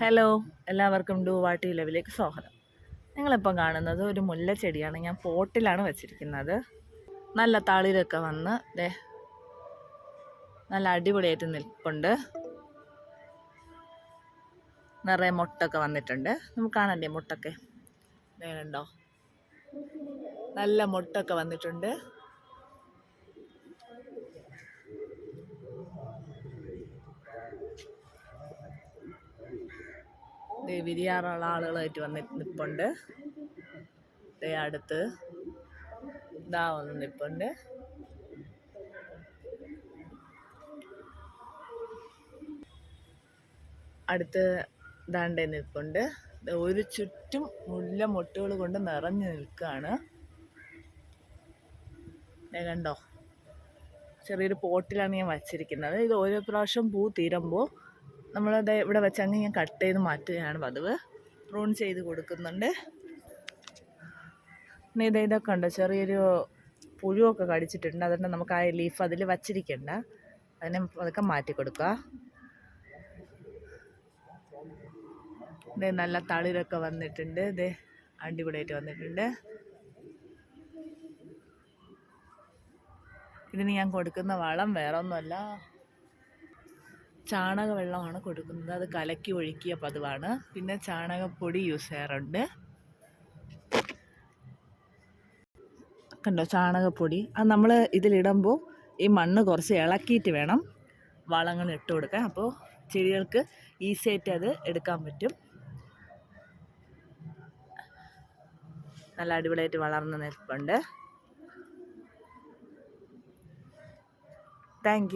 Hello എല്ലാവർക്കും do വാട്ടി ലെവലിലേക്ക് സ്വാഗതം. നിങ്ങളിപ്പം കാണുന്നത് ഒരു മുല്ലച്ചെടിയാണ്. ഞാൻ പോട്ടിലാണ് വെച്ചിരിക്കുന്നത്. നല്ല തളിരൊക്കെ വന്ന് ദേ നല്ല അടിപൊളിയായിട്ട് നിൽപ്പുണ്ട്. നിറയെ മുട്ടൊക്കെ വന്നിട്ടുണ്ട്. നമുക്ക് കാണണ്ടേ മുട്ടൊക്കെ? വേണുണ്ടോ നല്ല മുട്ടൊക്കെ വന്നിട്ടുണ്ട്. വിരിയാറുള്ള ആളുകളായിട്ട് വന്ന് നിൽപ്പുണ്ട് അടുത്ത് ഇതാ വന്ന് നിൽപ്പുണ്ട് അടുത്ത് ദാണ്ടേ നിൽപ്പുണ്ട് ഒരു ചുറ്റും മുല്ല മൊട്ടുകൾ കൊണ്ട് നിറഞ്ഞു നിൽക്കുകയാണ് കണ്ടോ? ചെറിയൊരു പോട്ടിലാണ് ഞാൻ വച്ചിരിക്കുന്നത്. ഇത് ഓരോ പ്രാവശ്യം പൂ തീരുമ്പോൾ നമ്മളത് ഇവിടെ വെച്ച് അങ്ങ് ഞാൻ കട്ട് ചെയ്ത് മാറ്റുകയാണ് പതിവ്. പ്രൂൺ ചെയ്ത് കൊടുക്കുന്നുണ്ട്. പിന്നെ ഇത് ഇതൊക്കെ ഉണ്ട് ചെറിയൊരു പുഴുവൊക്കെ കടിച്ചിട്ടുണ്ട്. അതുകൊണ്ട് നമുക്ക് ആ ലീഫ് അതിൽ വച്ചിരിക്കണ്ട. അതിനെ അതൊക്കെ മാറ്റി കൊടുക്കുക. ഇതേ നല്ല തളിരൊക്കെ വന്നിട്ടുണ്ട്. ഇതേ അടിപൊളിയായിട്ട് വന്നിട്ടുണ്ട്. ഇതിന് ഞാൻ കൊടുക്കുന്ന വളം വേറെ ഒന്നുമല്ല ചാണക വെള്ളമാണ് കൊടുക്കുന്നത്. അത് കലക്കി ഒഴുക്കിയ പതിവാണ്. പിന്നെ ചാണകപ്പൊടി യൂസ് ചെയ്യാറുണ്ട്. കണ്ടോ? ചാണകപ്പൊടി. അത് നമ്മൾ ഇതിലിടുമ്പോൾ ഈ മണ്ണ് കുറച്ച് ഇളക്കിയിട്ട് വേണം വളങ്ങൾ ഇട്ട് കൊടുക്കാൻ. അപ്പോൾ ചെടികൾക്ക് ഈസി ആയിട്ട് അത് എടുക്കാൻ പറ്റും. നല്ല അടിപൊളിയായിട്ട് വളർന്ന് നിൽപ്പുണ്ട്. താങ്ക്